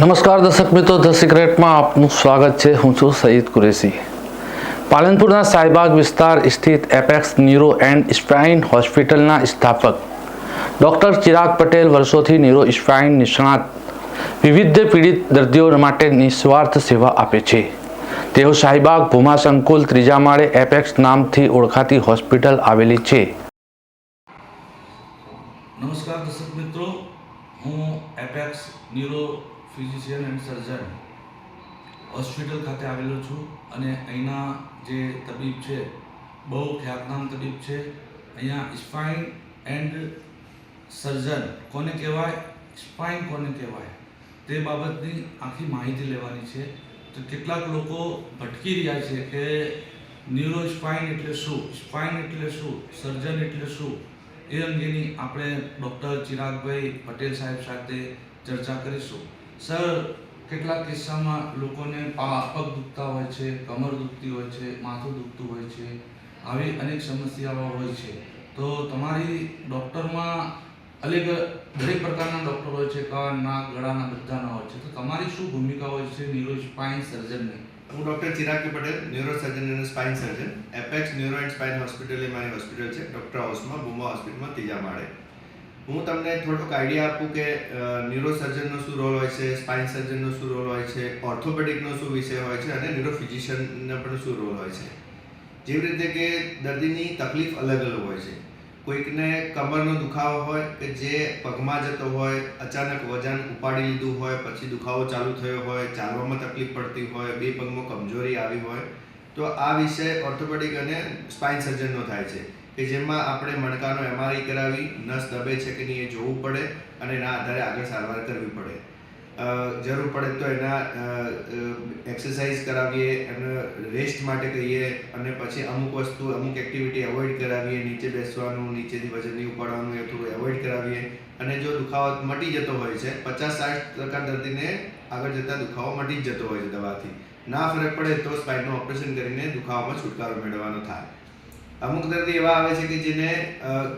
નમસ્કાર દર્શક મિત્રો, ધ સિક્રેટમાં આપનું સ્વાગત છે. હું છું સઈદ કુરેશી. પાલનપુરના સાઈબાગ વિસ્તાર સ્થિત એપેક્સ ન્યુરો એન્ડ સ્પાઇન હોસ્પિટલના સ્થાપક ડૉક્ટર ચિરાગ પટેલ વર્ષોથી ન્યુરો સ્પાઇન નિષ્ણાત, વિવિધ પીડિત દર્દીઓ માટે નિસ્વાર્થ સેવા આપે છે. તેઓ શાહીબાગ ભૂમા સંકુલ ત્રીજા માળે એપેક્સ નામથી ઓળખાતી હોસ્પિટલ આવેલી છે. નમસ્કાર દર્શક મિત્રો, હું Apex neuro physician and surgeon. Hospital ખાતે આવેલો છું અને અહીંના જે તબીબ છે, બહુ ખ્યાતનામ તબીબ છે. અહીંયા સ્પાઇન એન્ડ સર્જન કોને કહેવાય? સ્પાઇન કોને કહેવાય? તે બાબતની આખી માહિતી લેવાની છે. તો કેટલાક લોકો ભટકી રહ્યા છે કે ન્યુરો સ્પાઇન એટલે શું? સ્પાઇન એટલે શું? સર્જન એટલે શું? એ અંગેની આપણે ડૉક્ટર ચિરાગભાઈ પટેલ સાહેબ સાથે ચર્ચા કરીશું. સર, કેટલાક કિસ્સામાં લોકોને પગ દુખતા હોય છે, કમર દુખતી હોય છે, માથું દુખતું હોય છે, આવી અનેક સમસ્યાઓ હોય છે. તો તમારી ડૉક્ટરમાં અલગ દરેક પ્રકારના ડૉક્ટર હોય છે, કાન, નાક, ગળાના બધાના હોય છે. તો તમારી શું ભૂમિકા હોય છે ન્યુરો સ્પાઇન સર્જનની? હું doctor Chirag Patel, neuro surgeon અને spine surgeon. Apex neuro and spine hospital એ મારી હોસ્પિટલ છે, ડૉક્ટર હાઉસમાં, બુમા હોસ્પિટલમાં ત્રીજા માળે. હું તમને થોડોક આઈડિયા આપું કે ન્યુરોસર્જનનો શું રોલ હોય છે, સ્પાઇન સર્જનનો શું રોલ હોય છે, ઓર્થોપેડિકનો શું વિષય હોય છે અને ન્યુરોફિઝિશિયનનો પણ શું રોલ હોય છે. જેવી રીતે કે દર્દીની તકલીફ અલગ અલગ હોય છે. કોઈકને કમરનો દુખાવો હોય કે જે પગમાં જતો હોય, અચાનક વજન ઉપાડી લીધું હોય, પછી દુખાવો ચાલુ થયો હોય, ચાલવામાં તકલીફ પડતી હોય, બે પગમાં કમજોરી આવી હોય, તો આ વિષય ઓર્થોપેડિક અને સ્પાઇન સર્જનનો થાય છે. કે જેમાં આપણે મણકાનો એમઆરઆઈ કરાવી, નસ દબે છે કે નહીં એ જોવું પડે અને એના આધારે આગળ સારવાર કરવી પડે. જરૂર પડે તો એના એક્સરસાઇઝ કરાવીએ એને રેસ્ટ માટે કહીએ અને પછી અમુક વસ્તુ, અમુક એક્ટિવિટી એવોઇડ કરાવીએ, નીચે બેસવાનું, નીચેથી વજન ઉપાડવાનું એ થોડું એવોઇડ કરાવીએ. અને જો દુખાવો મટી જતો હોય છે, પચાસ સાઠ ટકા દર્દીને આગળ જતા દુખાવો મટી જ જતો હોય છે દવાથી. ના ફરક પડે તો સ્પાઇનનું ઓપરેશન કરીને દુખાવામાં છુટકારો મેળવવાનો થાય. અમુક દર્દી એવા આવે છે કે જેને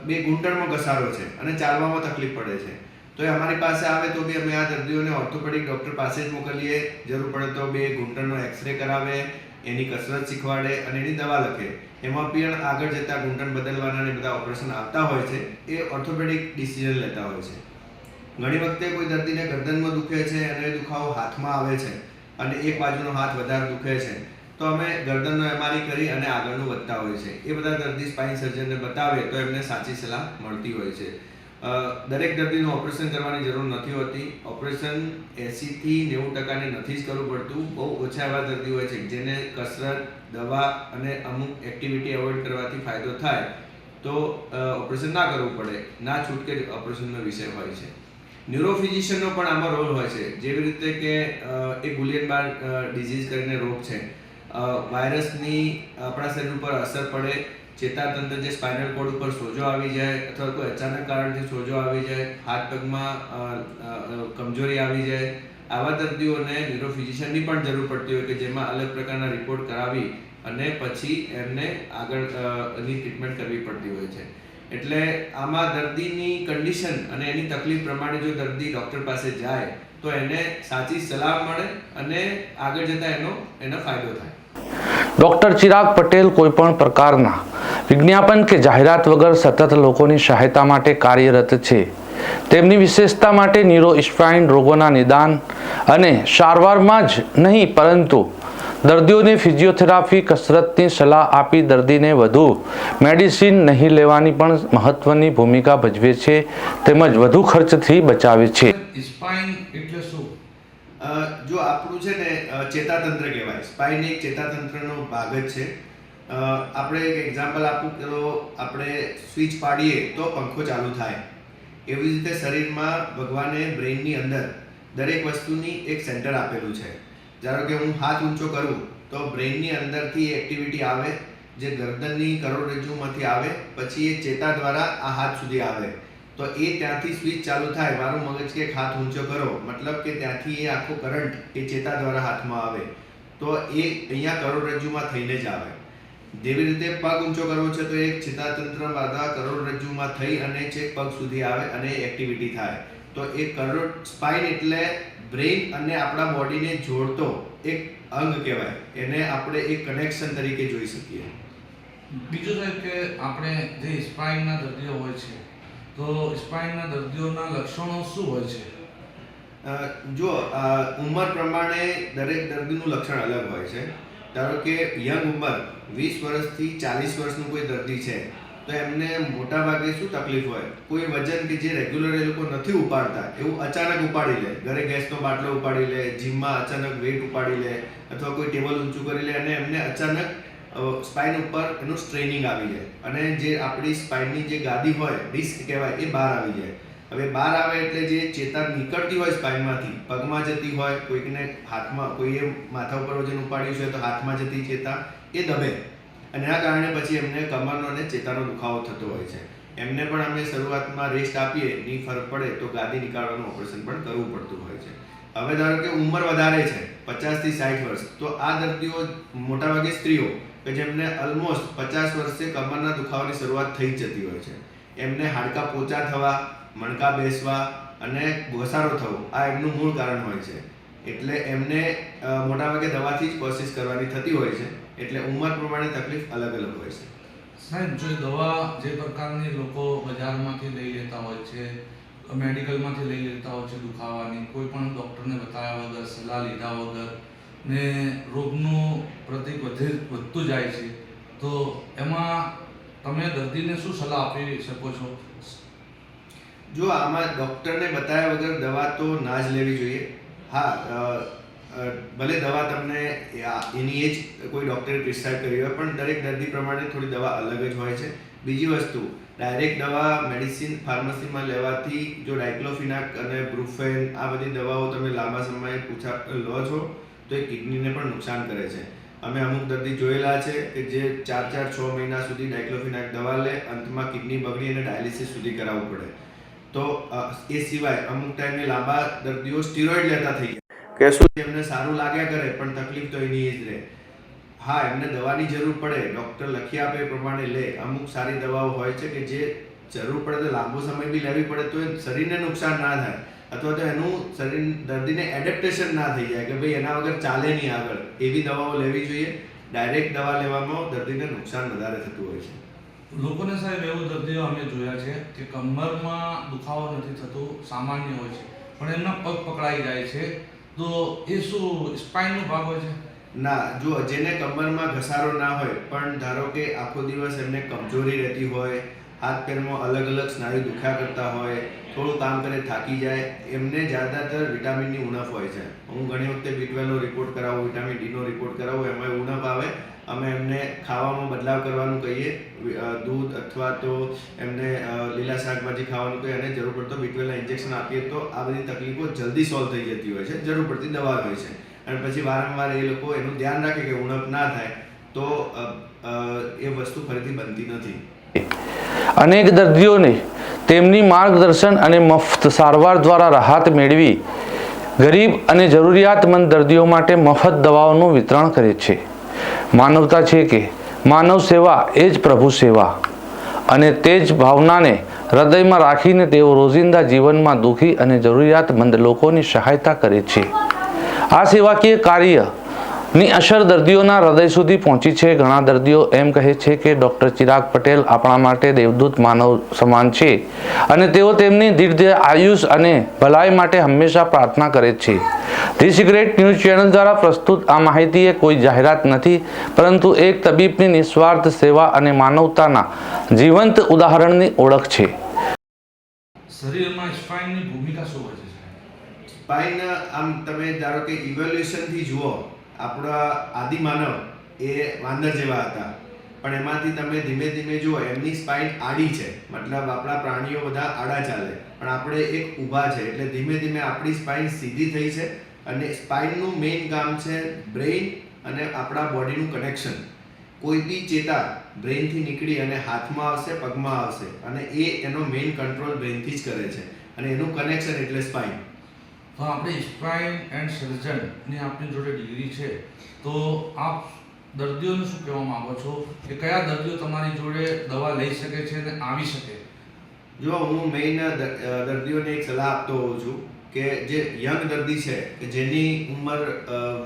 બે ઘૂંટણમાં ઘસારો છે અને ચાલવામાં તકલીફ પડે છે. તો એ અમારી પાસે આવે તો બી અમે આ દર્દીઓને ઓર્થોપેડિક ડૉક્ટર પાસે જ મોકલીએ. જરૂર પડે તો બે ઘૂંટણનો એક્સરે કરાવે, એની કસરત શીખવાડે અને એની દવા લખે. એમાં પણ આગળ જતા ઘૂંટણ બદલવાના ને બધા ઓપરેશન આવતા હોય છે, એ ઓર્થોપેડિક ડિસિઝન લેતા હોય છે. ઘણી વખતે કોઈ દર્દીને ગરદનમાં દુખે છે અને દુખાવો હાથમાં આવે છે અને એક બાજુનો હાથ વધારે દુખે છે. તો અમે ગરદનનો એમઆરઆઈ કરી અને આગળનું વધતા હોય છે. એ બધા દર્દી સ્પાઇન સર્જનને બતાવે તો એમને સાચી સલાહ મળતી હોય છે. દરેક દર્દીનું ઓપરેશન કરવાની જરૂર નથી હોતી. ઓપરેશન એંસીથી નેવું ટકાને નથી જ કરવું પડતું. બહુ ઓછા એવા દર્દી હોય છે જેને કસરત, દવા અને અમુક એક્ટિવિટી અવોઇડ કરવાથી ફાયદો થાય તો ઓપરેશન ના કરવું પડે. ના છૂટકે ઓપરેશનનો વિષય હોય છે. ન્યુરોફિઝિશિયનનો પણ આમાં રોલ હોય છે. જેવી રીતે કે એ ગુલિયન બાર ડિઝીઝ કરીને રોગ છે. વાયરસની આપણા શરીર ઉપર અસર પડે, ચેતાતંત્ર જે સ્પાઇનલ કોડ ઉપર સોજો આવી જાય, અથવા કોઈ અચાનક કારણથી સોજો આવી જાય, હાથ પગમાં કમજોરી આવી જાય, આવા દર્દીઓને ન્યુરોફિઝિશિયનની પણ જરૂર પડતી હોય કે જેમાં અલગ પ્રકારના રિપોર્ટ કરાવી અને પછી એમને આગળ એની ટ્રીટમેન્ટ કરવી પડતી હોય છે. એટલે આમાં દર્દીની કન્ડિશન અને એની તકલીફ પ્રમાણે જો દર્દી ડૉક્ટર પાસે જાય, તો એને સાચી સલાહ મળે અને આગળ જતાં એનો એનો ફાયદો થાય. ડૉક્ટર ચિરાગ પટેલ કોઈપણ પ્રકારના વિજ્ઞાપન કે જાહેરાત વગર સતત લોકોની સહાયતા માટે કાર્યરત છે. તેમની વિશેષતા માટે ન્યુરો સ્પાઇન રોગોના નિદાન અને સારવારમાં જ નહીં, પરંતુ દર્દીઓને ફિઝિયોથેરાપી કસરતની સલાહ આપી દર્દીને વધુ મેડિસિન નહીં લેવાની પણ મહત્વની ભૂમિકા ભજવે છે, તેમજ વધુ ખર્ચથી બચાવે છે. સ્પાઇન એટલે શું? જો આપણું છે ને ચેતાતંત્ર કહેવાય. સ્પાઇન એક ચેતાતંત્રનો ભાગ જ છે. આપણે એક એક્ઝામ્પલ આપું તો આપણે સ્વિચ પાડીએ તો પંખો ચાલુ થાય. એવી રીતે શરીરમાં ભગવાને બ્રેઇનની અંદર દરેક વસ્તુની એક સેન્ટર આપેલું છે. ધારો કે હું હાથ ઊંચો કરું, તો બ્રેઇનની અંદરથી એક્ટિવિટી આવે, જે ગરદનની કરોડરજ્જુમાંથી આવે, પછી એ ચેતા દ્વારા આ હાથ સુધી આવે. તો એ ત્યાંથી સ્વિચ ચાલુ થાય. મારું મગજ કે હાથ ઊંચો કરો. મતલબ કે ત્યાંથી એ આખો કરંટ એ ચેતા દ્વારા હાથમાં આવે. તો એ અહીંયા કરોડરજ્જુમાં થઈને જ આવે. જેવી રીતે પગ ઊંચો કરવો છે તો એક ચેતાતંત્ર બાધા કરોડરજ્જુમાં થઈ અને છેક પગ સુધી આવે અને એક્ટિવિટી થાય. તો એ કરોડ સ્પાઇન એટલે બ્રેઇન અને આપણા બોડીને જોડતો એક અંગ કહેવાય. એને આપણે એક કનેક્શન તરીકે જોઈ શકીએ. બીજું સાહેબ કે આપણે જે સ્પાઇનના દર્દીઓ હોય છે તો સ્પાઇનના દર્દીઓના લક્ષણો શું હોય છે? જો ઉંમર પ્રમાણે દરેક દર્દીનું લક્ષણ અલગ હોય છે. ધારો કે યંગ ઉંમર, વીસ વર્ષથી ચાલીસ વર્ષનું કોઈ દર્દી છે, તો એમને મોટાભાગે શું તકલીફ હોય? કોઈ વજન કે જે રેગ્યુલર એ લોકો નથી ઉપાડતા, એવું અચાનક ઉપાડી લે. ઘરે ગેસનો બાટલો ઉપાડી લે, જીમમાં અચાનક વેટ ઉપાડી લે, અથવા કોઈ ટેબલ ઊંચું કરી લે અને એમને અચાનક સ્પાઇન ઉપર એનું સ્ટ્રેનિંગ આવી જાય. અને જે આપણી સ્પાઇનની જે ગાદી હોય ડિસ્ક કહેવાય, એ બહાર આવી જાય. હવે બહાર આવે એટલે જે ચેતા નીકળતી હોય સ્પાઇનમાંથી પગમાં જતી હોય, કોઈકને હાથમાં, કોઈએ માથા ઉપર વજન ઉપાડ્યું છે તો હાથમાં જતી ચેતા એ દબે. અને એના કારણે પછી એમને કમરનો અને ચેતાનો દુખાવો થતો હોય છે. એમને પણ અમે શરૂઆતમાં રેસ્ટ આપીએ, ની ફરક પડે તો ગાદી નીકાળવાનું ઓપરેશન પણ કરવું પડતું હોય છે. હવે ધારો કે ઉંમર વધારે છે, પચાસથી સાઠ વર્ષ, તો આ દર્દીઓ મોટાભાગે સ્ત્રીઓ. કે જેમને ઓલમોસ્ટ પચાસ વર્ષે કમરના દુખાવાની શરૂઆત થઈ જતી હોય છે. એમને હાડકાં પોચા થવા, મણકા બેસવા અને ઘસારો થવો, આ એમનું મૂળ કારણ હોય છે. એટલે એમને મોટાભાગે દવાથી જ કોશિશ કરવાની થતી હોય છે. એટલે ઉંમર પ્રમાણે તકલીફ અલગ અલગ હોય છે. સાહેબ, જો દવા જે પ્રકારની લોકો બજારમાંથી લઈ લેતા હોય છે, મેડિકલમાંથી લઈ લેતા હોય છે દુખાવાની, કોઈ પણ ડૉક્ટરને બતાવ્યા વગર, સલાહ લીધા વગર ને રોગનું પ્રતિક વધે વધતું જાય છે. તો એમાં તમે દર્દીને શું સલાહ આપી શકો છો? જો આમાં ડૉક્ટરને બતાવ્યા વગર દવા તો ના જ લેવી જોઈએ. હા ભલે દવા તમને એની એ જ કોઈ ડૉક્ટરે પ્રિસ્ક્રાઇબ કરી હોય, પણ દરેક દર્દી પ્રમાણે થોડી દવા અલગ જ હોય છે. બીજી વસ્તુ, ડાયરેક્ટ દવા મેડિસિન ફાર્મસીમાં લેવાથી જો ડાયક્લોફિનાક અને બ્રુફેન આ બધી દવાઓ તમે લાંબા સમયે પૂછા લો છો તો એ કિડનીને પણ નુકસાન કરે છે. અમે અમુક દર્દી જોયેલા છે કે જે ચાર ચાર છ મહિના સુધી ડાયક્લોફિનાક દવા લે અંતમાં કિડની બગડી અને ડાયાલિસિસ સુધી કરાવવું પડે. તો એ સિવાય અમુક ટાઈમે લાંબા દર્દીઓ સ્ટીરોઇડ લેતા થઈ ગયા. કે શું? એમને સારું લાગ્યા કરે પણ તકલીફ તો એની જ રહે. હા એમને દવાની જરૂર પડે ડૉક્ટર લખી આપે એ પ્રમાણે લે. અમુક સારી દવાઓ હોય છે કે જે જરૂર પડે તો લાંબો સમય બી લેવી પડે તો એ શરીરને નુકસાન ના થાય. અથવા તો એનું શરીર દર્દીને એડેપ્ટેશન ના થઈ જાય કે ભાઈ એના વગર ચાલે નહીં આગળ. એવી દવાઓ લેવી જોઈએ. ડાયરેક્ટ દવા લેવામાં દર્દીને નુકસાન વધારે થતું હોય છે. લોકોને સાહેબ એવો દર્દીઓ અમે જોયા છે કે કમરમાં દુખાવો નથી થતો સામાન્ય હોય છે પણ એમના પગ પકડાઈ જાય છે. તો એ શું સ્પાઇનનો ભાગ હોય છે? ના જો જેને કમરમાં ઘસારો ના હોય પણ ધારો કે આખો દિવસ એમને કમજોરી રહેતી હોય હાથ પેરમાં અલગ અલગ સ્નાયુ દુખ્યા કરતા હોય, થોડું કામ કરે, થાકી જાય, એમને જ્યાદાતર વિટામિનની ઉણપ હોય છે. હું ઘણી વખતે બી રિપોર્ટ કરાવું વિટામિન ડીનો રિપોર્ટ કરાવું એમાં ઉણપ આવે. અમે એમને ખાવામાં બદલાવ કરવાનું કહીએ દૂધ અથવા તો એમને લીલા શાકભાજી ખાવાનું કહીએ અને જરૂર પડતો બી ઇન્જેક્શન આપીએ તો આ બધી તકલીફો જલ્દી સોલ્વ થઈ જતી હોય છે. જરૂર પડતી દવા હોય છે. અને પછી વારંવાર એ લોકો એનું ધ્યાન રાખે કે ઉણપ ના થાય તો એ વસ્તુ ફરીથી બનતી નથી. અનેક દર્દીઓને તેમની માર્ગદર્શન અને મફત સારવાર દ્વારા રાહત મેળવી ગરીબ અને જરૂરિયાતમંદ દર્દીઓ માટે મફત દવાઓનું વિતરણ કરે છે. માનવતા છે કે માનવ સેવા એ જ પ્રભુ સેવા અને તે જ ભાવનાને હૃદયમાં રાખીને તેઓ રોજિંદા જીવનમાં દુઃખી અને જરૂરિયાતમંદ લોકોની સહાયતા કરે છે. આ સેવાકીય કાર્યની અસર દર્દીઓના હૃદય સુધી પહોંચી છે. ઘણા દર્દીઓ એમ કહે છે કે ડૉક્ટર ચિરાગ પટેલ આપણા માટે દેવદૂત માનવ સમાન છે અને તેઓ તેમની દીર્ઘ આયુષ અને ભલાઈ માટે હંમેશા પ્રાર્થના કરે છે. ધી સિક્રેટ ન્યૂઝ ચેનલ દ્વારા પ્રસ્તુત આ માહિતી એ કોઈ જાહેરાત નથી પરંતુ એક તબીબની નિસ્વાર્થ સેવા અને માનવતાના જીવંત ઉદાહરણની ઓળખ છે. શરીરમાં સ્પાઇનની ભૂમિકા શું હોય છે સ્પાઇન આમ તમે ધારો કે ઇવોલ્યુશનથી જુઓ આપણા આદિમાનવ એ વાંદર જેવા હતા. પણ એમાંથી તમે ધીમે ધીમે જુઓ, એમની સ્પાઇન આડી છે. મતલબ આપણા પ્રાણીઓ બધા આડા ચાલે. પણ આપણે એક ઊભા છે, એટલે ધીમે ધીમે આપણી સ્પાઇન સીધી થઈ છે અને સ્પાઇનનું મેઇન કામ છે બ્રેઇન અને આપણા બોડીનું કનેક્શન કોઈ બી ચેતા બ્રેઇનથી નીકળી અને હાથમાં આવશે, પગમાં આવશે અને એ એનો મેઇન કંટ્રોલ બ્રેઇનથી જ કરે છે. અને એનું કનેક્શન એટલે સ્પાઇન તો આપણે સ્પાઇન એન્ડ સર્જનની આપની જોડે ડિગ્રી છે. તો આપ દર્દીઓને શું કહેવા માંગો છો? કે કયા દર્દીઓ તમારી જોડે દવા લઈ શકે છે અને આવી શકે? જો હું મેઇન દર્દીઓને એક સલાહ આપતો હોઉં છું કે જે યંગ દર્દી છે, કે જેની ઉંમર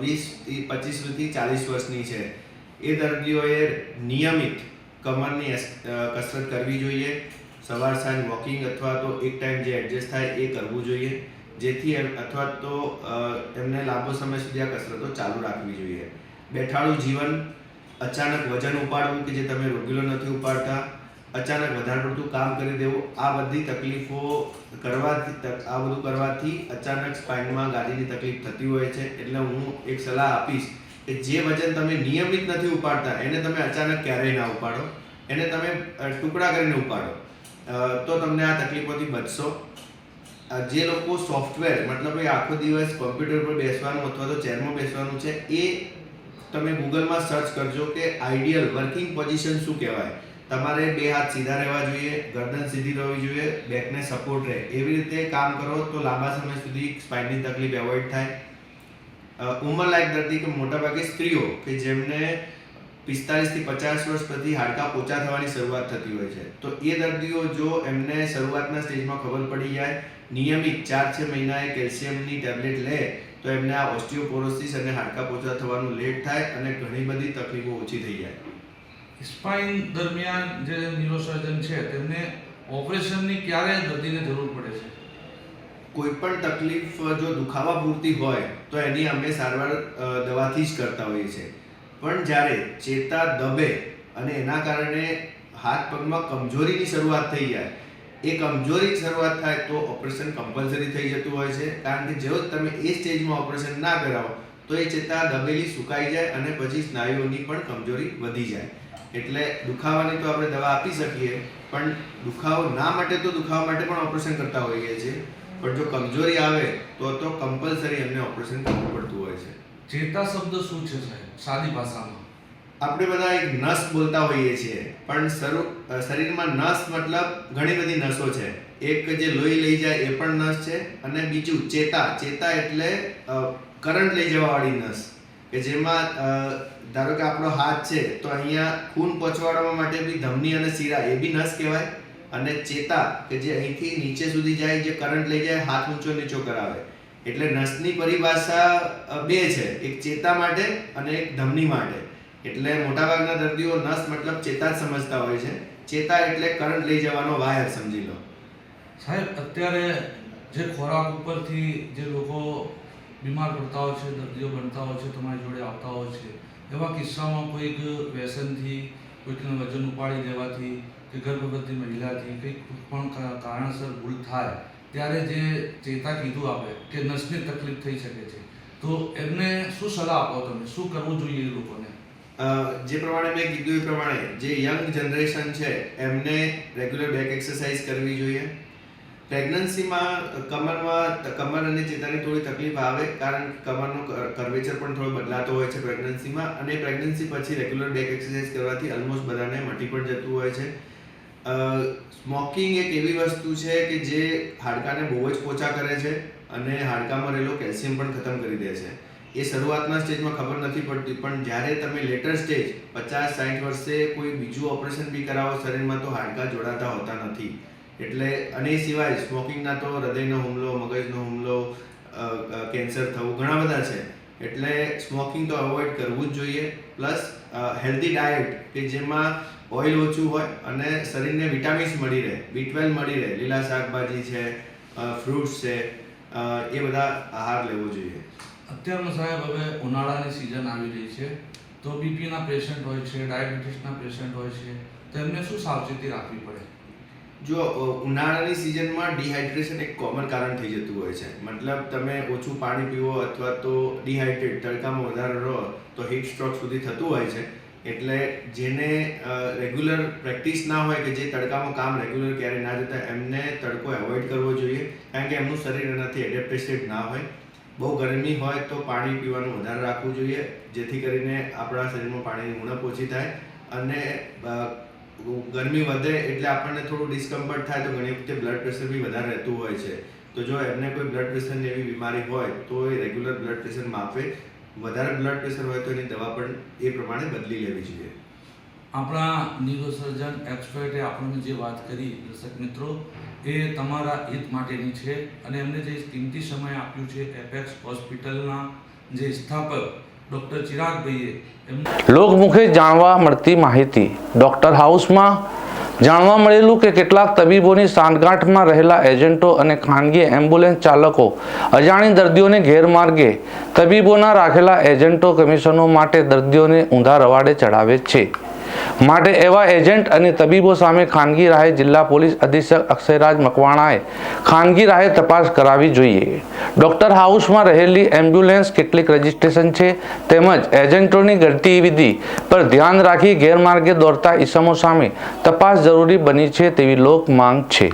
વીસથી પચીસથી ચાલીસ વર્ષની છે, એ દર્દીઓએ નિયમિત કમરની કસરત કરવી જોઈએ. સવાર સાંજ વોકિંગ અથવા તો એક ટાઈમ જે એડજસ્ટ થાય એ કરવું જોઈએ. જેથી અથવા તો તેમને લાંબો સમય સુધી આ કસરતો ચાલુ રાખવી જોઈએ. બેઠાડું જીવન અચાનક વજન ઉપાડવું કે જે તમે રેગ્યુલર નથી ઉપાડતા, અચાનક વધારે પડતું કામ કરી દેવું, આ બધી તકલીફો કરવાથી આ બધું કરવાથી અચાનક સ્પાઇનમાં ગાદીની તકલીફ થતી હોય છે. એટલે હું એક સલાહ આપીશ કે જે વજન તમે નિયમિત નથી ઉપાડતા, એને તમે અચાનક ક્યારેય ના ઉપાડો. એને તમે ટુકડા કરીને ઉપાડો. તો તમને આ તકલીફોથી બચશો. જે લોકો સોફ્ટવેર મતલબ કે આખો દિવસ કોમ્પ્યુટર પર બેસવાનું અથવા તો ચેરમાં બેસવાનું છે, એ તમે ગૂગલમાં સર્ચ કરજો કે આઈડિયલ વર્કિંગ પોઝિશન શું કહેવાય. તમારે બે હાથ સીધા રહેવા જોઈએ, ગરદન સીધી રહેવી જોઈએ, બેકને સપોર્ટ રહે. એવી રીતે કામ કરો તો લાંબા સમય સુધી સ્પાઇનની તકલીફ એવોઇડ થાય. ઉંમર ઉંમરલાયક દર્દી કે મોટાભાગે સ્ત્રીઓ કે જેમને પિસ્તાલીસથી પચાસ વર્ષ પછી હાડકાં પોચા થવાની શરૂઆત થતી હોય છે. તો એ દર્દીઓ જો એમને શરૂઆતના સ્ટેજમાં ખબર પડી જાય નિયમિત ચાર છ મહિનાએ કેલ્શિયમની ટેબ્લેટ લે તો એમને આ ઓસ્ટિયોપોરોસિસ અને હાડકા પોચા થવાનું લેટ થાય અને ઘણી બધી તકલીફો ઓછી થઈ જાય. સ્પાઇન દરમિયાન જે ન્યુરોસર્જન છે તેમને ઓપરેશનની ક્યારે દર્દીને જરૂર પડે છે? કોઈ પણ તકલીફ જો દુખાવા પૂરતી હોય તો એની અમે સારવાર દવાથી જ કરતા હોઈએ છીએ. પણ જ્યારે ચેતા દબે અને એના કારણે હાથ પગમાં કમજોરીની શરૂઆત થઈ જાય એ કમજોરી શરૂઆત થાય તો ઓપરેશન કમ્પલસરી થઈ જતું હોય છે. કારણ કે જ તમે એ સ્ટેજમાં ઓપરેશન ના કરાવો, તો એ ચેતા દબેલી સુકાઈ જાય અને પછી સ્નાયુઓની પણ કમજોરી વધી જાય. એટલે દુખાવાની તો આપણે દવા આપી શકીએ, પણ દુખાવો ના માટે તો દુખાવા માટે પણ ઓપરેશન કરતા હોઈએ છીએ. પણ જો કમજોરી આવે, તો તો કમ્પલસરી એમને ઓપરેશન કરવું પડતું હોય છે. ચેતા શબ્દ શું છે સાહેબ? સાદી ભાષામાં. આપણે બધા એક નસ બોલતા હોઈએ છીએ, પણ શરૂ શરીરમાં નસ મતલબ ઘણી બધી નસો છે. એક જે લોહી લઈ જાય એ પણ નસ છે અને બીજું ચેતા ચેતા એટલે કરંટ લઈ જવાવાળી નસ, કે જેમાં ધારો કે આપણો હાથ છે, તો અહીંયા ખૂન પહોંચવાડવા માટે બી ધમની અને શીરા એ બી નસ કહેવાય. અને ચેતા, કે જે અહીંથી નીચે સુધી જાય, જે કરંટ લઈ જાય, હાથ ઊંચો નીચો કરાવે. એટલે નસની પરિભાષા બે છે, એક ચેતા માટે અને એક ધમની માટે. એટલે મોટાભાગના દર્દીઓ નસ મતલબ ચેતા જ સમજતા હોય છે. ચેતા એટલે કરંટ લઈ જવાનો વાયર સમજી લો. સાહેબ, અત્યારે જે ખોરાક ઉપરથી જે લોકો બીમાર પડતા હોય છે, દર્દીઓ બનતા હોય છે, તમારી જોડે આવતા હોય છે, એવા કિસ્સામાં કોઈક વ્યસનથી, કોઈકને વજન ઉપાડી દેવાથી, કે ગર્ભવતી મહિલાથી કંઈક પણ કારણસર ભૂલ થાય, ત્યારે જે ચેતા કીધું આપે, કે નસની તકલીફ થઈ શકે છે, તો એમને શું સલાહ આપો તમે? શું કરવું જોઈએ એ લોકોને? જે પ્રમાણે મેં કીધું એ પ્રમાણે જે યંગ જનરેશન છે, એમને રેગ્યુલર બેક એક્સરસાઇઝ કરવી જોઈએ. પ્રેગ્નન્સીમાં કમરમાં કમર અને ચેતાની થોડી તકલીફ આવે, કારણ કે કમરનો કર્વેચર પણ થોડો બદલાતો હોય છે પ્રેગ્નન્સીમાં અને પ્રેગ્નન્સી પછી રેગ્યુલર બેક એક્સરસાઇઝ કરવાથી ઓલમોસ્ટ બધાને મટી પણ જતું હોય છે. સ્મોકિંગ એક એવી વસ્તુ છે કે જે હાડકાને બહુ જ પોચા કરે છે, અને હાડકામાં રહેલો કેલ્શિયમ પણ ખતમ કરી દે છે. એ શરૂઆતના સ્ટેજમાં ખબર નથી પડતી, પણ જ્યારે તમે લેટર સ્ટેજ પચાસ સાઠ વર્ષે કોઈ બીજું ઓપરેશન બી કરાવો, શરીરમાં તો હાડકાં જોડાતા હોતા નથી. એટલે, અને એ સિવાય સ્મોકિંગના તો હૃદયનો હુમલો, મગજનો હુમલો કેન્સર થવું, ઘણા બધા છે. એટલે સ્મોકિંગ તો અવોઇડ કરવું જ જોઈએ. પ્લસ હેલ્ધી ડાયટ કે જેમાં ઓઇલ ઓછું હોય અને શરીરને વિટામિન્સ મળી રહે બી ટ્વેલ્વ મળી રહે, લીલા શાકભાજી છે ફ્રૂટ્સ છે એ બધા આહાર લેવો જોઈએ. અત્યારમાં સાહેબ હવે ઉનાળાની સિઝન આવી રહી છે. તો બીપીના પેશન્ટ હોય છે ડાયાબિટીસના પેશન્ટ હોય છે, તો એમને શું સાવચેતી રાખવી પડે? જો ઉનાળાની સિઝનમાં ડિહાઇડ્રેશન એક કોમન કારણ થઈ જતું હોય છે. મતલબ તમે ઓછું પાણી પીવો અથવા તો ડિહાઇડ્રેટ તડકામાં વધારે રહો, તો હીટ સ્ટ્રોક સુધી થતું હોય છે. એટલે જેને રેગ્યુલર પ્રેક્ટિસ ના હોય કે જે તડકામાં કામ રેગ્યુલર ક્યારે ના જતા, એમને તડકો એવોઇડ કરવો જોઈએ. કારણ કે એમનું શરીર એનાથી એડેપ્ટેડ ના હોય. બહુ ગરમી હોય તો પાણી પીવાનું વધારે રાખવું જોઈએ, જેથી કરીને આપણા શરીરમાં પાણીની ઉણપ ઓછી થાય અને ગરમી વધે એટલે આપણને થોડું ડિસ્કમ્ફર્ટ થાય તો ઘણી વખતે બ્લડ પ્રેશર બી વધારે રહેતું હોય છે. તો જો એમને કોઈ બ્લડ પ્રેશરની એવી બીમારી હોય તો એ રેગ્યુલર બ્લડ પ્રેશર માપે. વધારે બ્લડ પ્રેશર હોય તો એની દવા પણ એ પ્રમાણે બદલી લેવી જોઈએ. આપણા ન્યુરોસર્જન એક્સપર્ટે આપણને જે વાત કરી, દર્શક મિત્રો એ તમારા હિત માટેની છે અને એમને જે કિંમતી સમય આપ્યું છે, એપેક્સ હોસ્પિટલના જે સ્થાપક ડૉક્ટર ચિરાગભાઈએ લોકમુખે જાણવા મળતી માહિતી, ડોક્ટર હાઉસમાં જાણવા મળેલું કે કેટલાક તબીબોની સાંઠગાંઠમાં રહેલા એજન્ટો અને ખાનગી એમ્બ્યુલન્સ ચાલકો અજાણી દર્દીઓને ગેરમાર્ગે તબીબોના રાખેલા એજન્ટો કમિશનો માટે દર્દીઓને ઊંધા રવાડે ચડાવે છે. માટે એવા એજન્ટ અને તબીબો સામે ખાનગી રાહે જિલ્લા પોલીસ અધિક્ષક અક્ષયરાજ મકવાણાએ ખાનગી રાહે તપાસ કરાવી જોઈએ. ડોક્ટર હાઉસમાં રહેલી એમ્બ્યુલન્સ કેટલીક રજિસ્ટ્રેશન છે તેમજ એજન્ટોની ગતિવિધિ પર ધ્યાન રાખી ગેરમાર્ગે દોડતા ઈસમો સામે તપાસ જરૂરી બની છે તેવી લોક માંગ છે.